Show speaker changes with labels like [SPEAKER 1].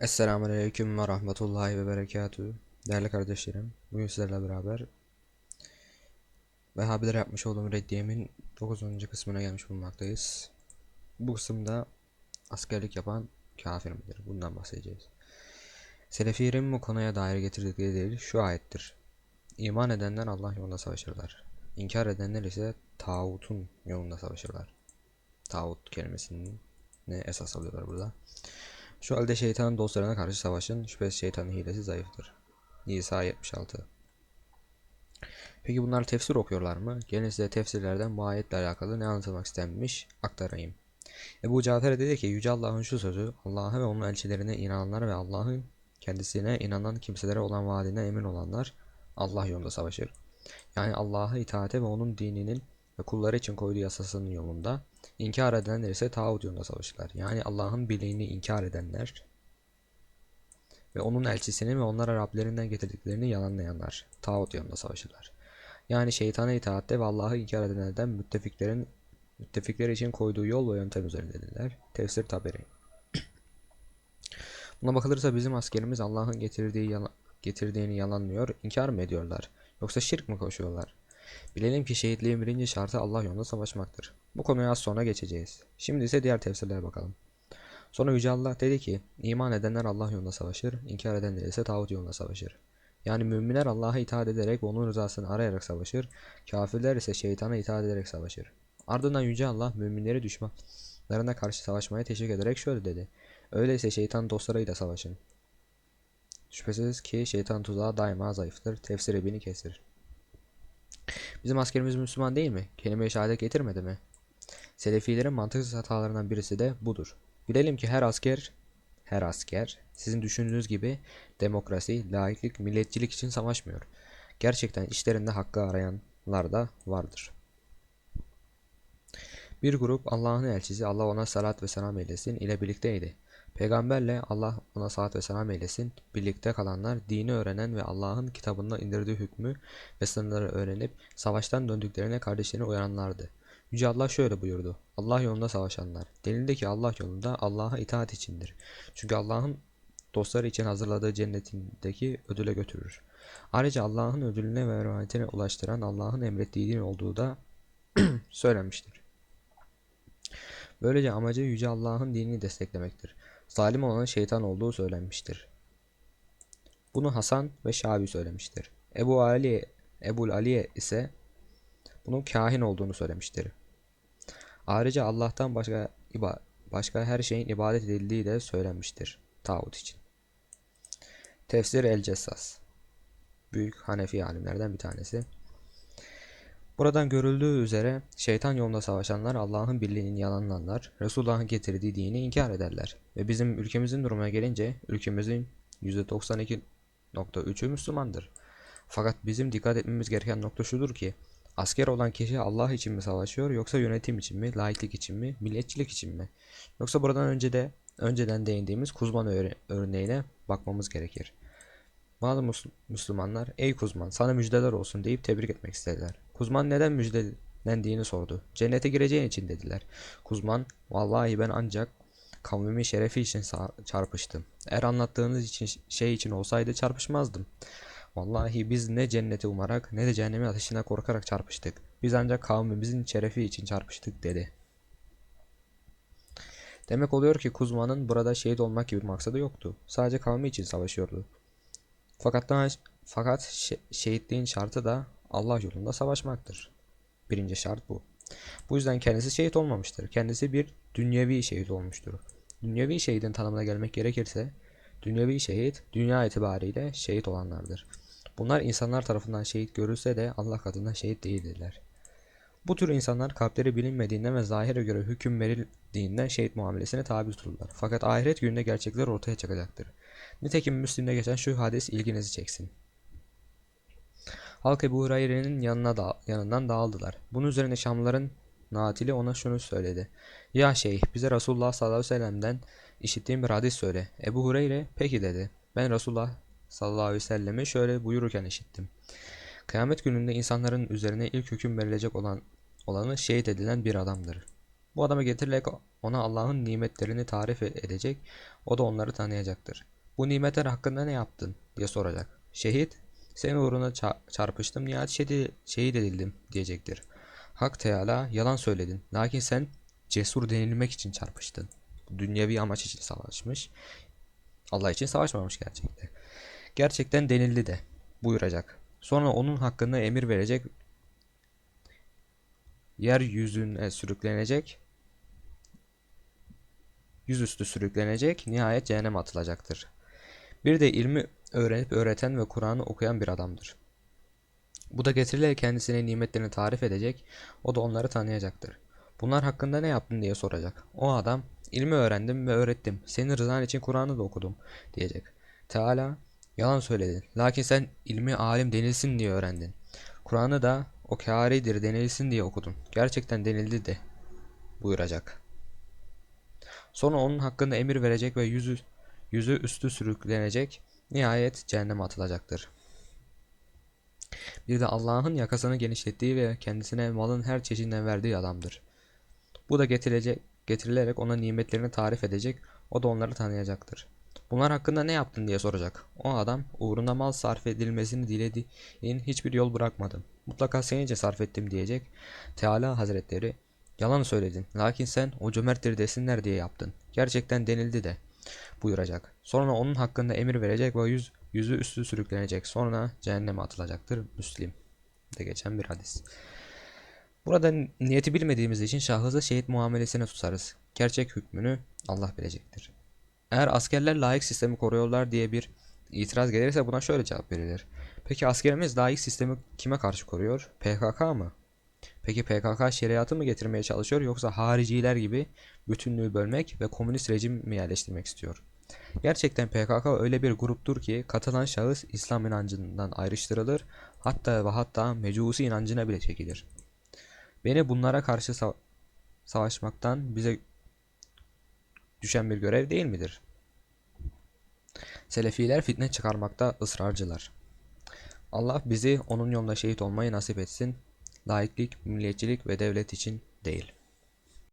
[SPEAKER 1] Esselamu Aleyküm ve Rahmetullahi ve Berekatühü. Değerli kardeşlerim, bugün sizlerle beraber Vehhabilere yapmış olduğum reddiyemin 9. kısmına gelmiş bulunmaktayız. Bu kısımda askerlik yapan kafir midir? Bundan bahsedeceğiz. Selefilerin bu konuya dair getirdikleri delil şu ayettir. İman edenler Allah yolunda savaşırlar. İnkar edenler ise tağutun yolunda savaşırlar. Tağut kelimesini esas alıyorlar burada. Şu halde şeytanın dostlarına karşı savaşın. Şüphesiz şeytanın hilesi zayıftır. İsa 76 Peki bunlar tefsir okuyorlar mı? Gelin size tefsirlerden bu ayetle alakalı ne anlatılmak istenmiş aktarayım. Ebu Cafer dedi ki Yüce Allah'ın şu sözü Allah'a ve onun elçilerine inananlar ve Allah'ın kendisine inanan kimselere olan vaadine emin olanlar Allah yolunda savaşır. Yani Allah'a itaate ve onun dininin ve kulları için koyduğu yasasının yolunda İnkar edenler ise tağut yolunda savaşırlar. Yani Allah'ın birliğini inkar edenler ve onun elçisini ve onlara Rablerinden getirdiklerini yalanlayanlar tağut yolunda savaşırlar. Yani şeytana itaatte ve Allah'ı inkar edenlerden müttefiklerin müttefikler için koyduğu yol ve yöntem üzerindedirler. Tefsir Taberi. Buna bakılırsa bizim askerimiz Allah'ın getirdiği yala- getirdiğini yalanlıyor, inkar mı ediyorlar? Yoksa şirk mi koşuyorlar? Bilelim ki şehitliğin birinci şartı Allah yolunda savaşmaktır. Bu konuya az sonra geçeceğiz. Şimdi ise diğer tefsirlere bakalım. Sonra Yüce Allah dedi ki, iman edenler Allah yolunda savaşır, inkar edenler ise tağut yolunda savaşır. Yani müminler Allah'a itaat ederek onun rızasını arayarak savaşır, kafirler ise şeytana itaat ederek savaşır. Ardından Yüce Allah müminleri düşmanlarına karşı savaşmaya teşvik ederek şöyle dedi. Öyleyse şeytan dostlarıyla savaşın. Şüphesiz ki şeytan tuzağı daima zayıftır. Tefsir ibini kesir. Bizim askerimiz Müslüman değil mi? Kelime-i şehadet getirmedi mi? Selefilerin mantıksız hatalarından birisi de budur. Bilelim ki her asker, her asker sizin düşündüğünüz gibi demokrasi, laiklik, milletçilik için savaşmıyor. Gerçekten işlerinde hakkı arayanlar da vardır. Bir grup Allah'ın elçisi Allah ona salat ve selam eylesin ile birlikteydi. Peygamberle Allah ona salat ve selam eylesin birlikte kalanlar dini öğrenen ve Allah'ın kitabında indirdiği hükmü ve sınırları öğrenip savaştan döndüklerine kardeşlerini uyaranlardı. Yüce Allah şöyle buyurdu. Allah yolunda savaşanlar. Delilde ki Allah yolunda Allah'a itaat içindir. Çünkü Allah'ın dostları için hazırladığı cennetindeki ödüle götürür. Ayrıca Allah'ın ödülüne ve rahmetine ulaştıran Allah'ın emrettiği din olduğu da söylenmiştir. Böylece amacı Yüce Allah'ın dinini desteklemektir. Zalim olanın şeytan olduğu söylenmiştir. Bunu Hasan ve Şabi söylemiştir. Ebu Ali Ebul Aliye ise bunun kahin olduğunu söylemiştir. Ayrıca Allah'tan başka başka her şeyin ibadet edildiği de söylenmiştir tağut için. Tefsir El Cessas Büyük Hanefi alimlerden bir tanesi. Buradan görüldüğü üzere şeytan yolunda savaşanlar Allah'ın birliğini yalanlarlar, Resulullah'ın getirdiği dini inkar ederler. Ve bizim ülkemizin durumuna gelince ülkemizin %92.3'ü Müslümandır. Fakat bizim dikkat etmemiz gereken nokta şudur ki asker olan kişi Allah için mi savaşıyor yoksa yönetim için mi, laiklik için mi, milletçilik için mi? Yoksa buradan önce de önceden değindiğimiz Kuzman örneğine bakmamız gerekir. Bazı Müsl- Müslümanlar ey Kuzman sana müjdeler olsun deyip tebrik etmek istediler. Kuzman neden müjdelendiğini sordu. Cennete gireceğin için dediler. Kuzman vallahi ben ancak kavmimin şerefi için çarpıştım. Eğer anlattığınız için şey için olsaydı çarpışmazdım. Vallahi biz ne cenneti umarak ne de cehennemin ateşine korkarak çarpıştık. Biz ancak kavmimizin şerefi için çarpıştık dedi. Demek oluyor ki Kuzman'ın burada şehit olmak gibi bir maksadı yoktu. Sadece kavmi için savaşıyordu. Fakat fakat şe- şehitliğin şartı da Allah yolunda savaşmaktır. Birinci şart bu. Bu yüzden kendisi şehit olmamıştır. Kendisi bir dünyevi şehit olmuştur. Dünyevi şehidin tanımına gelmek gerekirse, dünyevi şehit dünya itibariyle şehit olanlardır. Bunlar insanlar tarafından şehit görülse de Allah katında şehit değildirler. Bu tür insanlar kalpleri bilinmediğinden ve zahire göre hüküm verildiğinden şehit muamelesine tabi tutulurlar. Fakat ahiret gününde gerçekler ortaya çıkacaktır. Nitekim Müslim'de geçen şu hadis ilginizi çeksin. Halk Ebu Hureyre'nin yanına da, yanından dağıldılar. Bunun üzerine Şamların Natili ona şunu söyledi. Ya şeyh bize Resulullah sallallahu aleyhi ve sellem'den işittiğim bir hadis söyle. Ebu Hureyre peki dedi. Ben Resulullah sallallahu aleyhi ve sellemi şöyle buyururken işittim. Kıyamet gününde insanların üzerine ilk hüküm verilecek olan olanı şehit edilen bir adamdır. Bu adamı getirilerek ona Allah'ın nimetlerini tarif edecek, o da onları tanıyacaktır. Bu nimetler hakkında ne yaptın diye soracak. Şehit, senin uğruna ça- çarpıştım, nihayet şehit, edildim diyecektir. Hak Teala, yalan söyledin, lakin sen cesur denilmek için çarpıştın. Dünyevi amaç için savaşmış, Allah için savaşmamış gerçekten. Gerçekten denildi de buyuracak. Sonra onun hakkında emir verecek. Yeryüzüne sürüklenecek. Yüzüstü sürüklenecek. Nihayet cehenneme atılacaktır. Bir de ilmi öğrenip öğreten ve Kur'an'ı okuyan bir adamdır. Bu da getirilerek kendisine nimetlerini tarif edecek. O da onları tanıyacaktır. Bunlar hakkında ne yaptın diye soracak. O adam ilmi öğrendim ve öğrettim. Senin rızan için Kur'an'ı da okudum diyecek. Teala yalan söyledin. Lakin sen ilmi alim denilsin diye öğrendin. Kur'an'ı da o kâridir denilsin diye okudun. Gerçekten denildi de buyuracak. Sonra onun hakkında emir verecek ve yüzü yüzü üstü sürüklenecek. Nihayet cehenneme atılacaktır. Bir de Allah'ın yakasını genişlettiği ve kendisine malın her çeşidinden verdiği adamdır. Bu da getirilecek, getirilerek ona nimetlerini tarif edecek, o da onları tanıyacaktır. Bunlar hakkında ne yaptın diye soracak. O adam uğruna mal sarf edilmesini dilediğin hiçbir yol bırakmadım. Mutlaka senince sarf ettim diyecek. Teala Hazretleri yalan söyledin. Lakin sen o cömerttir desinler diye yaptın. Gerçekten denildi de buyuracak. Sonra onun hakkında emir verecek ve yüz, yüzü üstü sürüklenecek. Sonra cehenneme atılacaktır. Müslim de geçen bir hadis. Burada niyeti bilmediğimiz için şahısı şehit muamelesine tutarız. Gerçek hükmünü Allah bilecektir. Eğer askerler layık sistemi koruyorlar diye bir itiraz gelirse buna şöyle cevap verilir. Peki askerimiz layık sistemi kime karşı koruyor? PKK mı? Peki PKK şeriatı mı getirmeye çalışıyor yoksa hariciler gibi bütünlüğü bölmek ve komünist rejim mi yerleştirmek istiyor? Gerçekten PKK öyle bir gruptur ki katılan şahıs İslam inancından ayrıştırılır hatta ve hatta mecusi inancına bile çekilir. Beni bunlara karşı sa- savaşmaktan bize düşen bir görev değil midir? Selefiler fitne çıkarmakta ısrarcılar. Allah bizi onun yolunda şehit olmayı nasip etsin. Laiklik, milliyetçilik ve devlet için değil.